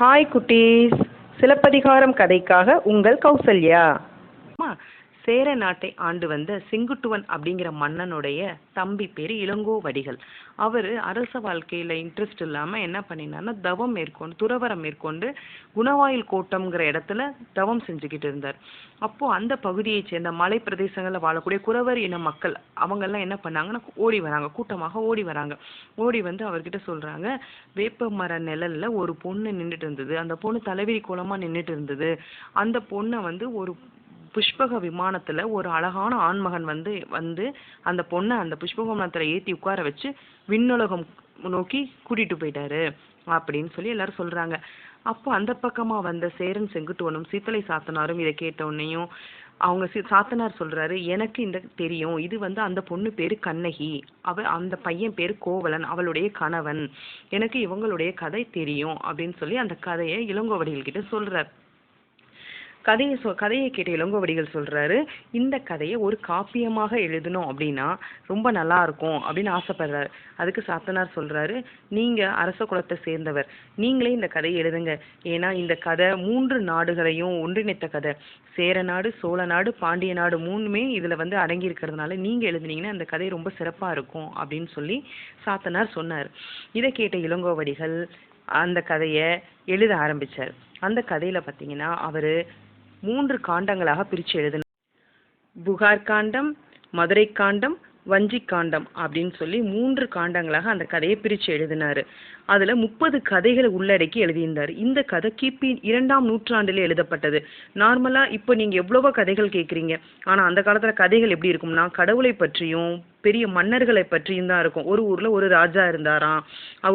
Hi குட்டீஸ். சிலப்பதிகாரம் கதைக்காக உங்கள் கௌசல்யா. அம்மா சேர நாட்டை ஆண்டு வந்த செங்குட்டுவன் அப்படிங்கிற மன்னனுடைய தம்பி பேர் இளங்கோவடிகள். அவர் அரச வாழ்க்கையில் இன்ட்ரெஸ்ட் இல்லாமல் என்ன பண்ணினார்னா தவம் மேற்கொண்டு துறவரம் மேற்கொண்டு குணவாயில் கோட்டம்ங்கிற இடத்துல தவம் செஞ்சுக்கிட்டு இருந்தார். அப்போது அந்த பகுதியை சேர்ந்த மலை பிரதேசங்களில் வாழக்கூடிய குறவர் இன மக்கள் அவங்கெல்லாம் என்ன பண்ணாங்கன்னா ஓடி வராங்க கூட்டமாக ஓடி வராங்க. ஓடி வந்து அவர்கிட்ட சொல்கிறாங்க வேப்ப மர நிழலில் ஒரு பொண்ணு நின்றுட்டு இருந்தது. அந்த பொண்ணு தலைவிரி கோலமாக நின்றுட்டு இருந்தது. அந்த பொண்ணை வந்து ஒரு புஷ்பக விமானத்துல ஒரு அழகான ஆண்மகன் வந்து வந்து அந்த பொண்ணை அந்த புஷ்பக விமானத்துல ஏத்தி உட்கார வச்சு விண்ணுலகம் நோக்கி கூட்டிட்டு போயிட்டாரு அப்படின்னு சொல்லி எல்லாரும் சொல்றாங்க. அப்போ அந்த பக்கமா வந்த சேரன் செங்குட்டுவனும் சீத்தலை சாத்தனாரும் இதை கேட்ட உடனேயும் அவங்க சி சாத்தனார் சொல்றாரு எனக்கு இந்த தெரியும். இது வந்து அந்த பொண்ணு பேரு கண்ணகி. அவ அந்த பையன் பேரு கோவலன். அவளுடைய கணவன். எனக்கு இவங்களுடைய கதை தெரியும். அப்படின்னு சொல்லி அந்த கதையை இளங்கோவடிகள் கிட்ட சொல்றாரு. கதையை சொ கதையை கேட்ட இளங்கோவடிகள் சொல்கிறாரு இந்த கதையை ஒரு காப்பியமாக எழுதணும் அப்படின்னா ரொம்ப நல்லா இருக்கும் அப்படின்னு ஆசைப்படுறாரு. அதுக்கு சாத்தனார் சொல்கிறாரு நீங்கள் அரச குலத்தை சேர்ந்தவர் நீங்களே இந்த கதையை எழுதுங்க. ஏன்னா இந்த கதை மூன்று நாடுகளையும் ஒன்றிணைத்த கதை. சேர நாடு சோழ நாடு பாண்டிய நாடு மூணுமே இதில் வந்து அடங்கி இருக்கிறதுனால நீங்கள் எழுதுனீங்கன்னா அந்த கதை ரொம்ப சிறப்பாக இருக்கும் அப்படின்னு சொல்லி சாத்தனார் சொன்னார். இதை கேட்ட இளங்கோவடிகள் அந்த கதையை எழுத ஆரம்பித்தார் அந்த கதையில் பார்த்தீங்கன்னா அவர் மூன்று காண்டங்களாக பிரித்து எழுதினார் புகார் காண்டம் மதுரை காண்டம் வஞ்சி காண்டம் அப்படின்னு சொல்லி மூன்று காண்டங்களாக அந்த கதையை பிரித்து எழுதினாரு. அதில் முப்பது கதைகளை உள்ளடக்கி எழுதியிருந்தார். இந்த கதை கிபி இரண்டாம் நூற்றாண்டில் எழுதப்பட்டது. நார்மலாக இப்போ நீங்கள் எவ்வளவோ கதைகள் கேட்குறீங்க ஆனால் அந்த காலத்தில் கதைகள் எப்படி இருக்கும்னா கடவுளை பற்றியும் பெரிய மன்னர்களை பற்றியும் தான் இருக்கும். ஒரு ஊரில் ஒரு ராஜா இருந்தாராம்.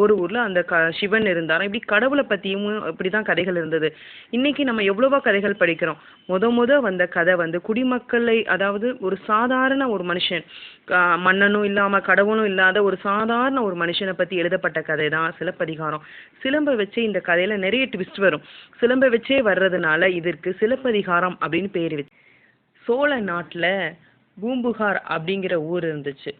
ஒரு ஊரில் அந்த க சிவன் இருந்தாராம். இப்படி கடவுளை பற்றியும் இப்படி தான் கதைகள் இருந்தது. இன்றைக்கி நம்ம எவ்வளவோ கதைகள் படிக்கிறோம். முத முத வந்த கதை வந்து குடிமக்களை அதாவது ஒரு சாதாரண ஒரு மனுஷன் மன்னனும் இல்லாமல் கடவுளும் இல்லாத ஒரு சாதாரண ஒரு மனுஷனை பற்றி எழுதப்பட்ட கதை தான் சிலப்பதிகாரம். சிலம்பை வச்சே இந்த கதையில நிறைய ட்விஸ்ட் வரும். சிலம்பை வச்சே வர்றதுனால இதற்கு சிலப்பதிகாரம் அப்படின்னு பேர் வச்சு சோழ நாட்டுல பூம்புகார் அப்படிங்கிற ஊர் இருந்துச்சு.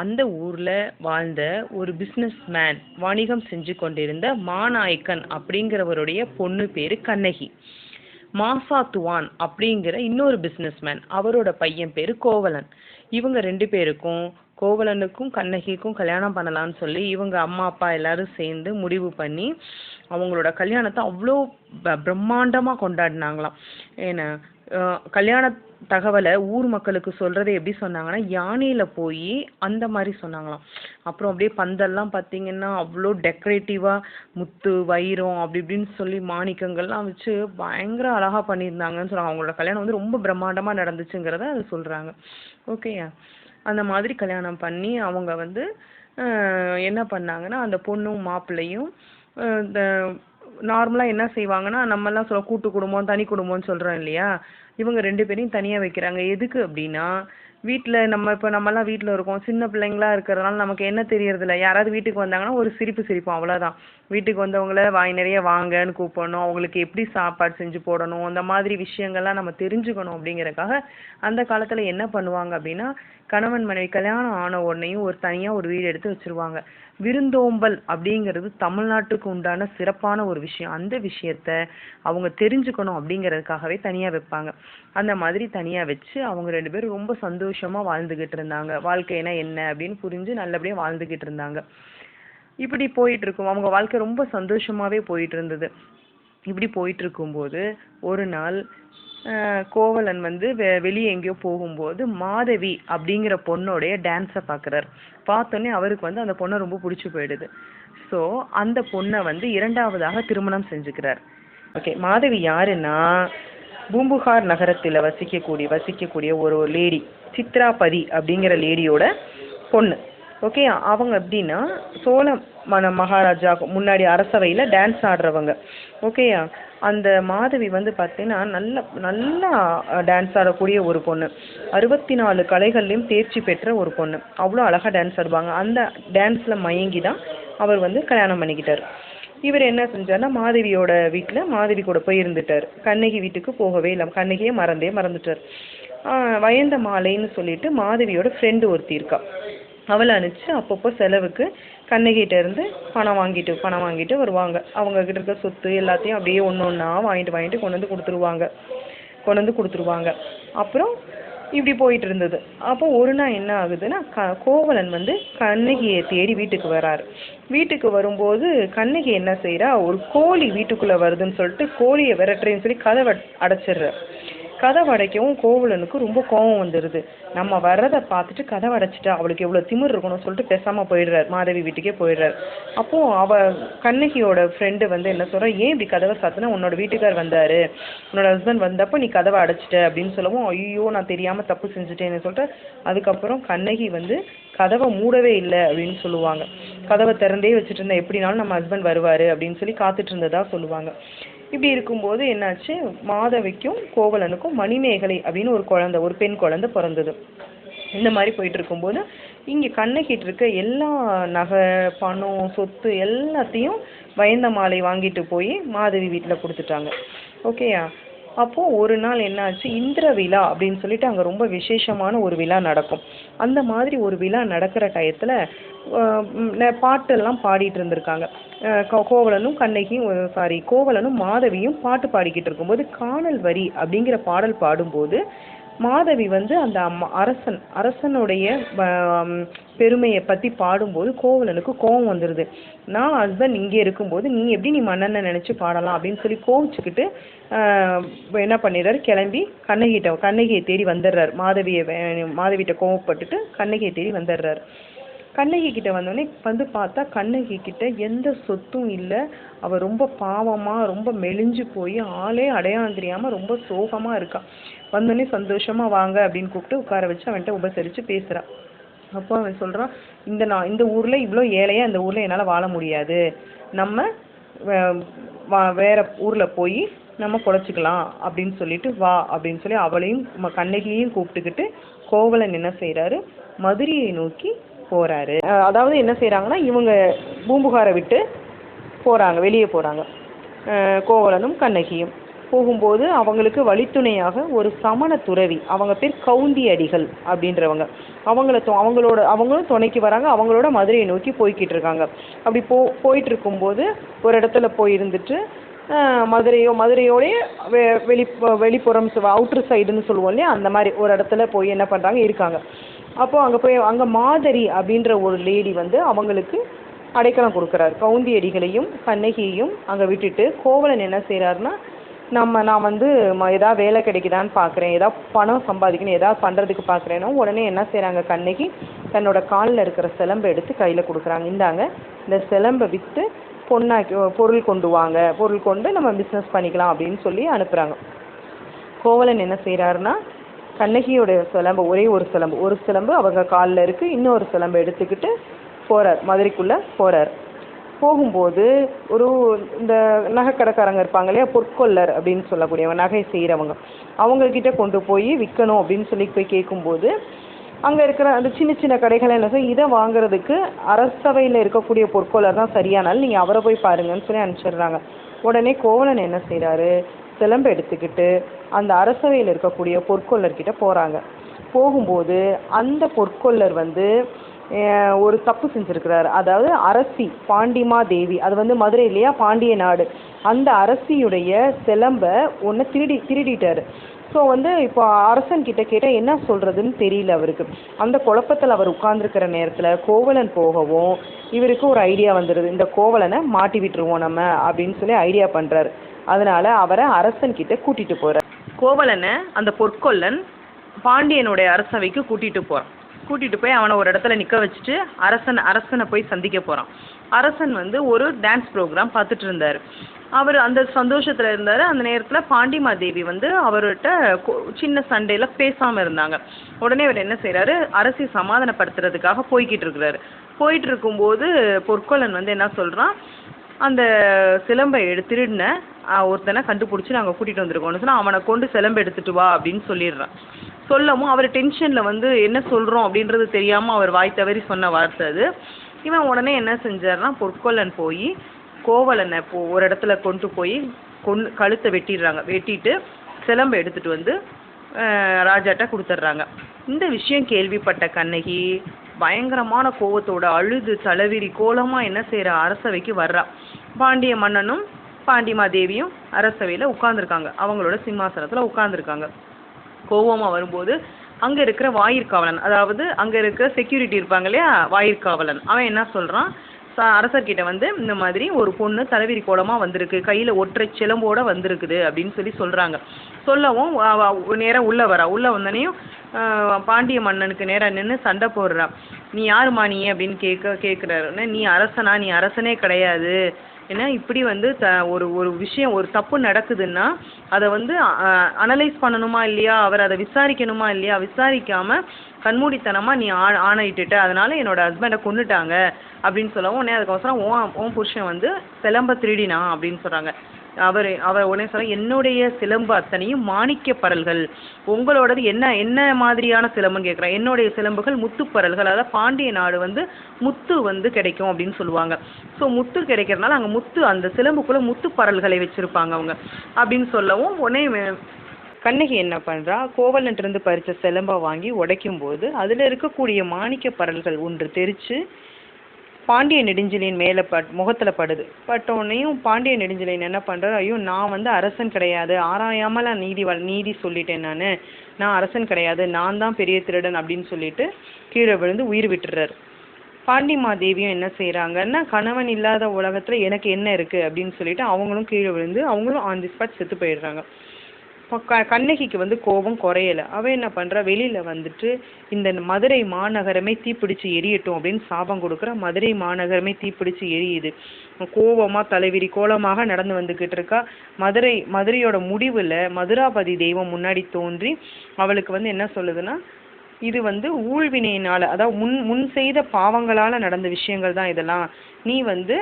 அந்த ஊர்ல வாழ்ந்த ஒரு பிசினஸ் மேன் வணிகம் செஞ்சு கொண்டிருந்த மாநாயக்கன் அப்படிங்கிறவருடைய பொண்ணு பேரு கண்ணகி. மாசாத்துவான் அப்படிங்கிற இன்னொரு பிஸ்னஸ்மேன் அவரோட பையன் பேர் கோவலன். இவங்க ரெண்டு பேருக்கும் கோவலனுக்கும் கண்ணகிக்கும் கல்யாணம் பண்ணலாம்னு சொல்லி இவங்க அம்மா அப்பா எல்லாரும் சேர்ந்து முடிவு பண்ணி அவங்களோட கல்யாணத்தை அவ்வளோ ப- கொண்டாடினாங்களாம். ஏன்னா கல்யாண தகவலை ஊர் மக்களுக்கு சொல்றதை எப்படி சொன்னாங்கன்னா யானையில போய் அந்த மாதிரி சொன்னாங்களாம். அப்புறம் அப்படியே பந்தல்லாம் பார்த்தீங்கன்னா அவ்வளோ டெக்கரேட்டிவா முத்து வைரம் அப்படி இப்படின்னு சொல்லி மாணிக்கங்கள்லாம் வச்சு பயங்கர அழகா பண்ணியிருந்தாங்கன்னு சொல்றாங்க. அவங்களோட கல்யாணம் வந்து ரொம்ப பிரம்மாண்டமா நடந்துச்சுங்கிறத அது சொல்றாங்க. ஓகேயா அந்த மாதிரி கல்யாணம் பண்ணி அவங்க வந்து என்ன பண்ணாங்கன்னா அந்த பொண்ணும் மாப்பிள்ளையும் இந்த நார்மலாக என்ன செய்வாங்கன்னா நம்மலாம் சொல்ல கூட்டு குடும்பம் தனி குடும்பம்னு சொல்கிறோம் இல்லையா? இவங்க ரெண்டு பேரையும் தனியாக வைக்கிறாங்க. எதுக்கு அப்படின்னா வீட்டில் நம்ம இப்போ நம்மலாம் வீட்டில் இருக்கோம். சின்ன பிள்ளைங்களா இருக்கிறதுனால நமக்கு என்ன தெரியறதில்ல. யாராவது வீட்டுக்கு வந்தாங்கன்னா ஒரு சிரிப்பு சிரிப்போம் அவ்வளோதான் வீட்டுக்கு வந்தவங்கள வாய் நிறைய வாங்கன்னு கூப்பிடணும். அவங்களுக்கு எப்படி சாப்பாடு செஞ்சு போடணும்? அந்த மாதிரி விஷயங்கள்லாம் நம்ம தெரிஞ்சுக்கணும் அப்படிங்கிறக்காக அந்த காலத்தில் என்ன பண்ணுவாங்க அப்படின்னா கணவன் மனைவி கல்யாணம் ஆன உடனேயும் ஒரு தனியாக ஒரு வீடு எடுத்து வச்சிருவாங்க. விருந்தோம்பல் அப்படிங்கிறது தமிழ்நாட்டுக்கு உண்டான சிறப்பான ஒரு விஷயம். அந்த விஷயத்த அவங்க தெரிஞ்சுக்கணும் அப்படிங்கிறதுக்காகவே தனியாக வைப்பாங்க. அந்த மாதிரி தனியாக வச்சு அவங்க ரெண்டு பேரும் ரொம்ப சந்தோஷம் வாழ்ந்துகிட்டு இருந்தாங்க வாழ்க்கைனா என்ன அப்படின்னு புரிஞ்சு நல்லபடியாக வாழ்ந்துக்கிட்டு இருந்தாங்க இப்படி போயிட்டு இருக்கும் அவங்க வாழ்க்கை ரொம்ப சந்தோஷமாகவே போயிட்டு இருந்தது இப்படி போயிட்டு இருக்கும்போது ஒரு நாள் கோவலன் வந்து வெ வெளியே எங்கேயோ போகும்போது மாதவி அப்படிங்கிற பொண்ணோடைய டான்ஸை பார்க்குறாரு பார்த்தோன்னே அவருக்கு வந்து அந்த பொண்ணை ரொம்ப பிடிச்சி போயிடுது. ஸோ அந்த பொண்ணை வந்து இரண்டாவதாக திருமணம் செஞ்சுக்கிறார். ஓகே மாதவி யாருன்னா பூம்புகார் நகரத்தில் வசிக்கக்கூடிய வசிக்கக்கூடிய ஒரு லேடி சித்ராபதி அப்படிங்கிற லேடியோட பொண்ணு. ஓகே அவங்க எப்படின்னா சோழ மன மகாராஜா முன்னாடி அரசவையில் டான்ஸ் ஆடுறவங்க. ஓகேயா அந்த மாதவி வந்து பார்த்தீங்கன்னா நல்ல நல்லா டான்ஸ் ஆடக்கூடிய ஒரு பொண்ணு. அறுபத்தி நாலு கலைகள்லையும் தேர்ச்சி பெற்ற ஒரு பொண்ணு. அவ்வளோ அழகாக டான்ஸ் ஆடுவாங்க. அந்த டான்ஸில் மயங்கி தான் அவர் வந்து கல்யாணம் பண்ணிக்கிட்டார். இவர் என்ன செஞ்சார்னா மாதவியோட வீட்டில் மாதவி கூட போய் இருந்துட்டார். கண்ணகி வீட்டுக்கு போகவே இல்லை கண்ணகியை மறந்தே மறந்துட்டார். வயந்த மாலைன்னு சொல்லிட்டு மாதவியோட ஃப்ரெண்டு ஒருத்தி இருக்கா. அவளை அனுப்பிச்சு அப்பப்போ செலவுக்கு கண்ணகிட்ட இருந்து பணம் வாங்கிட்டு பணம் வாங்கிட்டு வருவாங்க. அவங்க கிட்ட இருக்க சொத்து எல்லாத்தையும் அப்படியே ஒன்று ஒன்றா வாங்கிட்டு வாங்கிட்டு கொண்டு வந்து கொடுத்துருவாங்க. கொண்டு வந்து கொடுத்துருவாங்க. அப்புறம் இப்படி போயிட்டு இருந்தது அப்போ ஒரு நாள் என்ன ஆகுதுன்னா க கோவலன் வந்து கண்ணகியை தேடி வீட்டுக்கு வராரு. வீட்டுக்கு வரும்போது கண்ணகி என்ன செய்யறா ஒரு கோழி வீட்டுக்குள்ளே வருதுன்னு சொல்லிட்டு கோழியை விரட்டுறேன்னு சொல்லி கதவை அடைச்சிடுற கதவை அடைக்கவும் கோவலனுக்கு ரொம்ப கோவம் வந்துடுது நம்ம வர்றதை பார்த்துட்டு கதவை அடைச்சிட்டா அவளுக்கு எவ்வளோ திமிர் இருக்கணும்னு சொல்லிட்டு பேசாமல் போயிடுறாரு. மாதவி வீட்டுக்கே போயிடுறாரு. அப்போ அவ கண்ணகியோட ஃப்ரெண்டு வந்து என்ன சொல்கிறா ஏன் இப்படி கதவை சாத்துனா? உன்னோட வீட்டுக்கார் வந்தாரு. உன்னோட ஹஸ்பண்ட் வந்தப்போ நீ கதவை அடைச்சிட்ட அப்படின்னு சொல்லவும் ஐயோ நான் தெரியாமல் தப்பு செஞ்சுட்டேன்னு சொல்லிட்டு அதுக்கப்புறம் கண்ணகி வந்து கதவை மூடவே இல்லை அப்படின்னு சொல்லுவாங்க. கதவை திறந்தே வச்சுட்டு இருந்தா எப்படினாலும் நம்ம ஹஸ்பண்ட் வருவார் அப்படின்னு சொல்லி காத்துட்டு இருந்ததா சொல்லுவாங்க. இப்படி இருக்கும்போது என்னாச்சு? மாதவிக்கும் கோவலனுக்கும் மணிமேகலை அப்படின்னு ஒரு குழந்தை ஒரு பெண் குழந்தை பிறந்தது. இந்த மாதிரி போயிட்டு இருக்கும்போது இங்கே கண்ணகிட்டு இருக்க எல்லா நகை பணம் சொத்து எல்லாத்தையும் வயந்த மாலை வாங்கிட்டு போய் மாதவி வீட்டில் கொடுத்துட்டாங்க. ஓகேயா அப்போது ஒரு நாள் என்னாச்சு? இந்திர விழா அப்படின்னு சொல்லிட்டு அங்கே ரொம்ப விசேஷமான ஒரு விழா நடக்கும். அந்த மாதிரி ஒரு விழா நடக்கிற டயத்தில் பாட்டெல்லாம் பாடிட்டு இருந்திருக்காங்க. கோவலனும் கண்ணகியும் சாரி கோவலனும் மாதவியும் பாட்டு பாடிக்கிட்டு இருக்கும்போது காணல் வரி அப்படிங்கிற பாடல் பாடும்போது மாதவி வந்து அந்த அம்மா அரசன் அரசனுடைய பெருமையை பற்றி பாடும்போது கோவலனுக்கு கோவம் வந்துடுது நான் ஹஸ்பண்ட் இங்கே இருக்கும்போது நீ எப்படி நீ மன்னனை நினச்சி பாடலாம் அப்படின்னு சொல்லி கோவிச்சுக்கிட்டு என்ன பண்ணிடுறாரு? கிளம்பி கண்ணகிட்ட கண்ணகியை தேடி வந்துடுறாரு. மாதவியை மாதவிட்ட கோவப்பட்டுட்டு கண்ணகியை தேடி வந்துடுறாரு. கண்ணகி கிட்ட வந்தோடனே வந்து பார்த்தா கண்ணகி கிட்ட எந்த சொத்தும் இல்லை. அவ ரொம்ப பாவமா ரொம்ப மெலிஞ்சு போய் ஆளே அடையாளம் தெரியாமல் ரொம்ப சோகமா இருக்கா. வந்தோடனே சந்தோஷமா வாங்க அப்படின்னு கூப்பிட்டு உட்கார வச்சு அவன்கிட்ட உபசரிச்சு பேசுறா. அப்போ அவன் சொல்றான் இந்த நான் இந்த ஊர்ல இவ்வளோ ஏழையா இந்த ஊர்ல என்னால வாழ முடியாது. நம்ம வேற ஊர்ல போய் நம்ம பொழைச்சிக்கலாம் அப்படின்னு சொல்லிட்டு வா அப்படின்னு சொல்லி அவளையும் கண்ணகியையும் கூப்பிட்டுக்கிட்டு கோவலன் என்ன செய்கிறாரு மதுரையை நோக்கி போகிறாரு அதாவது என்ன செய்கிறாங்கன்னா இவங்க பூம்புகாரை விட்டு போகிறாங்க வெளியே போகிறாங்க கோவலனும் கண்ணகியும். போகும்போது அவங்களுக்கு வழித்துணையாக ஒரு சமண துறவி அவங்க பேர் கவுந்தி அடிகள் அப்படின்றவங்க. அவங்கள தொ- அவங்களோட அவங்களும் துணைக்கு வராங்க அவங்களோட மதுரையை நோக்கி போய்கிட்டு இருக்காங்க. அப்படி போ போயிட்டு இருக்கும்போது ஒரு இடத்துல போய் இருந்துட்டு மதுரையோ மதுரையோடைய வெ வெளி வெளிப்புறம் அவுட்ரு சைடுன்னு சொல்லுவோம் இல்லையா? அந்த மாதிரி ஒரு இடத்துல போய் என்ன பண்ணுறாங்க இருக்காங்க. அப்போ அங்கே போய் அங்கே மாதரி அப்படின்ற ஒரு லேடி வந்து அவங்களுக்கு அடைக்கலம் கொடுக்குறாரு. கவுந்தி அடிகளையும் கண்ணகியையும் அங்கே விட்டுட்டு கோவலன் என்ன செய்கிறாருன்னா நம்ம நான் வந்து ம ஏதாவது வேலை கிடைக்குதான்னு பார்க்குறேன் ஏதாவது பணம் சம்பாதிக்கணும் ஏதாவது பண்ணுறதுக்கு பார்க்குறேன்னா உடனே என்ன செய்கிறாங்க கண்ணகி தன்னோட காலில் இருக்கிற சிலம்பை எடுத்து கையில் கொடுக்குறாங்க. இந்தாங்க இந்த சிலம்பை விற்று பொண்ணாக்கி பொருள் கொண்டு வாங்க பொருள் கொண்டு நம்ம பிஸ்னஸ் பண்ணிக்கலாம் அப்படின்னு சொல்லி அனுப்புகிறாங்க கோவலன் என்ன செய்கிறாருன்னா கண்ணகியோட சிலம்பு ஒரே ஒரு சிலம்பு. ஒரு சிலம்பு அவங்க காலில் இருக்குது இன்னொரு சிலம்பு எடுத்துக்கிட்டு போகிறார் மதுரைக்குள்ளே போகிறார் போகும்போது ஒரு இந்த நகைக்கடைக்காரங்க இருப்பாங்க இல்லையா பொற்கொல்லர் அப்படின்னு சொல்லக்கூடியவங்க நகை செய்கிறவங்க அவங்கக்கிட்ட கொண்டு போய் விற்கணும் அப்படின்னு சொல்லி போய் கேட்கும்போது அங்கே இருக்கிற அந்த சின்ன சின்ன கடைகள் என்ன சார் இதை வாங்குறதுக்கு அரசவையில் இருக்கக்கூடிய பொற்கொள்ளர் தான் சரியானாலும் நீங்கள் அவரை போய் பாருங்கன்னு சொல்லி அனுப்பிச்சிடுறாங்க. உடனே கோவலன் என்ன செய்கிறாரு சிலம்பு எடுத்துக்கிட்டு அந்த அரசவையில் இருக்கக்கூடிய பொற்கொல்லர்கிட்ட போகிறாங்க போகும்போது அந்த பொற்கொல்லர் வந்து ஒரு தப்பு செஞ்சுருக்கிறாரு. அதாவது அரசி பாண்டிமா தேவி அது வந்து மதுரை இல்லையா? பாண்டிய நாடு. அந்த அரசியுடைய சிலம்பை ஒன்று திருடி திருடிட்டார். ஸோ வந்து இப்போ அரசன் கிட்ட கேட்டால் என்ன சொல்கிறதுன்னு தெரியல அவருக்கு. அந்த குழப்பத்தில் அவர் உட்கார்ந்துருக்கிற நேரத்தில் கோவலன் போகவும் இவருக்கு ஒரு ஐடியா வந்துடுது இந்த கோவலனை மாட்டி விட்டுருவோம் நம்ம அப்படின்னு சொல்லி ஐடியா பண்ணுறாரு அதனால அவரை அரசன் கிட்ட கூட்டிட்டு போறார் கோவலனை அந்த பொற்கொல்லன் பாண்டியனுடைய அரசவைக்கு கூட்டிட்டு போறான். கூட்டிட்டு போய் அவனை ஒரு இடத்துல நிக்க வச்சுட்டு அரசன் அரசனை போய் சந்திக்க போறான். அரசன் வந்து ஒரு டான்ஸ் ப்ரோக்ராம் பார்த்துட்டு இருந்தாரு. அவர் அந்த சந்தோஷத்துல இருந்தாரு. அந்த நேரத்துல பாண்டிமா தேவி வந்து அவர்கிட்ட கொ- சின்ன சண்டையில பேசாம இருந்தாங்க. உடனே அவர் என்ன செய்கிறாரு அரசி சமாதானப்படுத்துறதுக்காக போய்கிட்டு இருக்கிறாரு. போயிட்டு இருக்கும்போது பொற்கொல்லன் வந்து என்ன சொல்றான்? அந்த சிலம்பை எடு திருடின ஒருத்தனை கண்டுபிடிச்சி நாங்கள் கூட்டிகிட்டு வந்திருக்கோம்னு சொன்னால் அவனை கொண்டு சிலம்பு எடுத்துட்டு வா அப்படின்னு சொல்லிடுறான். சொல்லவும் அவர் டென்ஷனில் வந்து என்ன சொல்கிறோம் அப்படின்றது தெரியாமல் அவர் வாய் தவறி சொன்ன வார்த்தை அது. இவன் உடனே என்ன செஞ்சார்னா பொற்கொல்லன் போய் கோவலனை போ ஒரு இடத்துல கொண்டு போய் கொண்டு கழுத்தை வெட்டிடுறாங்க. வெட்டிட்டு சிலம்பை எடுத்துட்டு வந்து ராஜாட்ட கொடுத்துட்றாங்க. இந்த விஷயம் கேள்விப்பட்ட கண்ணகி பயங்கரமான கோவத்தோட அழுது தளவிரி கோலமாக என்ன செய்கிற அரசவைக்கு வர்றா. பாண்டிய மன்னனும் பாண்டிமாதேவியும் அரசவையில் உட்கார்ந்துருக்காங்க. அவங்களோட சிம்மாசனத்தில் உட்கார்ந்துருக்காங்க. கோவமாக வரும்போது அங்கே இருக்கிற வாயிற்காவலன் அதாவது அங்கே இருக்கிற செக்யூரிட்டி இருப்பாங்க இல்லையா? வாயிற்காவலன். அவன் என்ன சொல்கிறான் அரசர்கிட்ட வந்து இந்த மாதிரி ஒரு பொண்ணு தலைவிரி கோலமாக வந்திருக்கு. கையில் ஒற்றை சிலம்போட வந்திருக்குது அப்படின்னு சொல்லி சொல்கிறாங்க சொல்லவும் நேராக உள்ளே வரா. உள்ளே வந்தனையும் பாண்டிய மன்னனுக்கு நேராக நின்று சண்டை போடுறா. நீ யாருமா நீ? அப்படின்னு கேட்க கேட்குறாருன்னு நீ அரசனா? நீ அரசனே கிடையாது. ஏன்னா இப்படி வந்து த ஒரு ஒரு விஷயம் ஒரு தப்பு நடக்குதுன்னா அதை வந்து அனலைஸ் பண்ணணுமா இல்லையா? அவர் அதை விசாரிக்கணுமா இல்லையா? விசாரிக்காம கண்மூடித்தனமாக நீ ஆ ஆணையிட்டுட்ட அதனால என்னோட ஹஸ்பண்டை கொன்னுட்டாங்க அப்படின்னு சொல்லவும் உடனே அதுக்கோசரம் உன் உன் புருஷன் வந்து சிலம்ப திருடினா அப்படின்னு சொல்கிறாங்க அவர் அவர் உடனே சொல்ல என்னுடைய சிலம்பு அத்தனையும் மாணிக்க பரல்கள். உங்களோடது என்ன என்ன மாதிரியான சிலம்புன்னு கேட்குறேன் என்னுடைய சிலம்புகள் முத்துப்பரல்கள் அதாவது பாண்டிய நாடு வந்து முத்து வந்து கிடைக்கும் அப்படின்னு சொல்லுவாங்க. ஸோ முத்து கிடைக்கிறதுனால அங்கே முத்து அந்த சிலம்புக்குள்ளே முத்து பரல்களை வச்சுருப்பாங்க அவங்க. அப்படின்னு சொல்லவும் உடனே கண்ணகி என்ன பண்ணுறா கோவலன்ட்டிருந்து பறித்த சிலம்பை வாங்கி உடைக்கும் போது அதில் இருக்கக்கூடிய மாணிக்க பரல்கள் ஒன்று தெரிச்சு பாண்டிய நெடுஞ்சலின் மேலே பட் முகத்தில் படுது. பட்ட பாண்டிய நெடுஞ்சலின் என்ன பண்ணுறாரு ஐயோ நான் வந்து அரசன் கிடையாது. ஆராயாமல் நீதி வ நீதி சொல்லிட்டேன் நான். நான் அரசன் கிடையாது. நான் தான் பெரிய திருடன் அப்படின்னு சொல்லிட்டு கீழே விழுந்து உயிர் விட்டுறாரு. பாண்டிமாதேவியும் என்ன செய்கிறாங்கன்னா கணவன் இல்லாத உலகத்தில் எனக்கு என்ன இருக்குது அப்படின்னு சொல்லிட்டு அவங்களும் கீழே விழுந்து அவங்களும் ஆன் தி ஸ்பாட் செத்து போயிடுறாங்க. இப்போ க கண்ணகிக்கு வந்து கோபம் குறையல. அவன் என்ன பண்றா? வெளியில வந்துட்டு இந்த மதுரை மாநகரமே தீப்பிடிச்சு எரியட்டும் அப்படின்னு சாபம் கொடுக்குற. மதுரை மாநகரமே தீப்பிடிச்சு எரியுது. கோபமா தலைவிரி கோலமாக நடந்து வந்துகிட்டு இருக்கா. மதுரை மதுரையோட முடிவுல மதுராபதி தெய்வம் முன்னாடி தோன்றி அவளுக்கு வந்து என்ன சொல்லுதுன்னா இது வந்து ஊழ்வினையினால அதாவது முன் முன் செய்த பாவங்களால நடந்த விஷயங்கள் தான் இதெல்லாம். நீ வந்து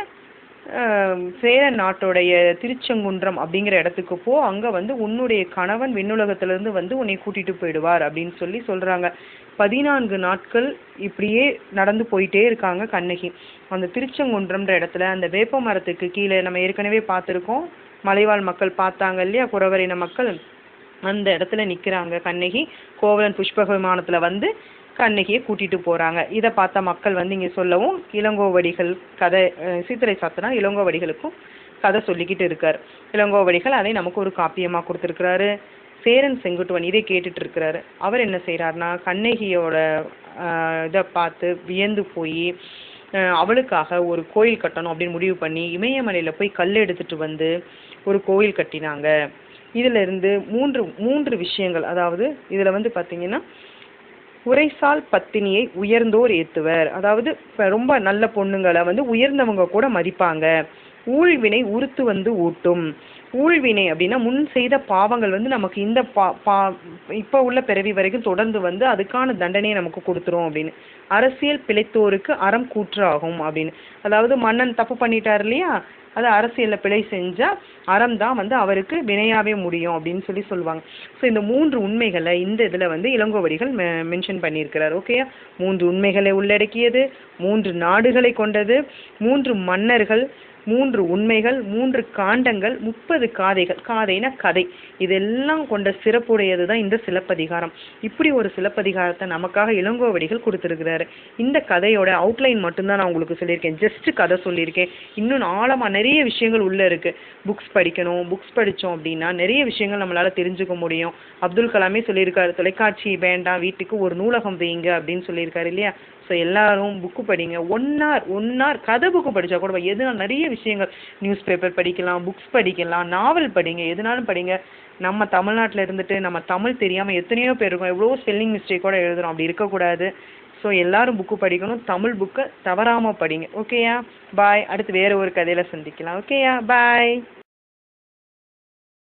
சேர நாட்டுடைய திருச்செங்குன்றம் அப்படிங்கிற இடத்துக்கு போ. அங்கே வந்து உன்னுடைய கணவன் விண்ணுலகத்திலிருந்து வந்து உன்னை கூட்டிட்டு போயிடுவார் அப்படின்னு சொல்லி சொல்கிறாங்க பதினான்கு நாட்கள் இப்படியே நடந்து போயிட்டே இருக்காங்க கண்ணகி. அந்த திருச்செங்குன்றம்ன்ற இடத்துல அந்த வேப்ப மரத்துக்கு கீழே நம்ம ஏற்கனவே பார்த்துருக்கோம். மலைவாழ் மக்கள் பார்த்தாங்க இல்லையா? குறவரின மக்கள் அந்த இடத்துல நிற்கிறாங்க கண்ணகி. கோவலன் புஷ்பக விமானத்தில் வந்து கண்ணகியை கூட்டிட்டு போறாங்க. இதை பார்த்த மக்கள் வந்து இங்க சொல்லவும் இளங்கோவடிகள் கதை அஹ் சாத்தனா இளங்கோவடிகளுக்கும் கதை சொல்லிக்கிட்டு இருக்கார். இளங்கோவடிகள் அதை நமக்கு ஒரு காப்பியமா கொடுத்துருக்கிறாரு. சேரன் செங்குட்டுவன் இதை கேட்டுட்டு இருக்கிறாரு. அவர் என்ன செய்கிறாருன்னா கண்ணகியோட இதை பார்த்து வியந்து போய் அவளுக்காக ஒரு கோயில் கட்டணும் அப்படின்னு முடிவு பண்ணி இமயமலையில போய் கல் எடுத்துட்டு வந்து ஒரு கோயில் கட்டினாங்க. இதுல இருந்து மூன்று மூன்று விஷயங்கள் அதாவது இதுல வந்து பாத்தீங்கன்னா உரைசால் பத்தினியை உயர்ந்தோர் ஏத்துவர். அதாவது ரொம்ப நல்ல பொண்ணுங்களை வந்து உயர்ந்தவங்க கூட மதிப்பாங்க. ஊழ்வினை உறுத்து வந்து ஊட்டும். ஊழ்வினை அப்படின்னா முன் செய்த பாவங்கள் வந்து நமக்கு இந்த பா பா இப்போ உள்ள பிறவி வரைக்கும் தொடர்ந்து வந்து அதுக்கான தண்டனையை நமக்கு கொடுத்துரும் அப்படின்னு. அரசியல் பிழைத்தோருக்கு அறம் கூற்றாகும் அப்படின்னு. அதாவது மன்னன் தப்பு பண்ணிட்டார் இல்லையா? அது அரசியலில் பிழை செஞ்சா அறம் தான் வந்து அவருக்கு வினையாவே முடியும் அப்படின்னு சொல்லி சொல்லுவாங்க. ஸோ இந்த மூன்று உண்மைகளை இந்த இதில் வந்து இளங்கோவடிகள் மென்ஷன் பண்ணியிருக்கிறார். ஓகேயா மூன்று உண்மைகளை உள்ளடக்கியது மூன்று நாடுகளை கொண்டது மூன்று மன்னர்கள் மூன்று உண்மைகள் மூன்று காண்டங்கள் முப்பது காதைகள் காதைனா கதை. இதெல்லாம் கொண்ட சிறப்புடையது தான் இந்த சிலப்பதிகாரம். இப்படி ஒரு சிலப்பதிகாரத்தை நமக்காக இளங்கோவடிகள் கொடுத்துருக்கிறாரு. இந்த கதையோட அவுட்லைன் மட்டும்தான் நான் உங்களுக்கு சொல்லியிருக்கேன். ஜஸ்ட் கதை சொல்லியிருக்கேன். இன்னும் ஆழமாக நிறைய விஷயங்கள் உள்ள இருக்கு. புக்ஸ் படிக்கணும் புக்ஸ் படித்தோம் அப்படின்னா நிறைய விஷயங்கள் நம்மளால தெரிஞ்சுக்க முடியும். அப்துல் கலாமே சொல்லியிருக்காரு தொலைக்காட்சி வேண்டாம் வீட்டுக்கு ஒரு நூலகம் வைங்க அப்படின்னு சொல்லியிருக்காரு இல்லையா? ஸோ எல்லாரும் புக்கு படிங்க. ஒன் ஹார் ஒன் ஹார் கதை புக்கு படித்தா கூட எதுனா நிறைய விஷயங்கள். நியூஸ் பேப்பர் படிக்கலாம் புக்ஸ் படிக்கலாம் நாவல் படிங்க. எதுனாலும் படிங்க. நம்ம தமிழ்நாட்டில் இருந்துட்டு நம்ம தமிழ் தெரியாமல் எத்தனையோ பேர் இருக்கோம். எவ்வளோ ஸ்பெல்லிங் மிஸ்டேக்கோட எழுதுறோம். அப்படி இருக்கக்கூடாது ஸோ எல்லாரும் புக்கு படிக்கணும். தமிழ் புக்கை தவறாமல் படிங்க. ஓகேயா பாய் அடுத்து வேறு ஒரு கதையில் சந்திக்கலாம். ஓகேயா பாய்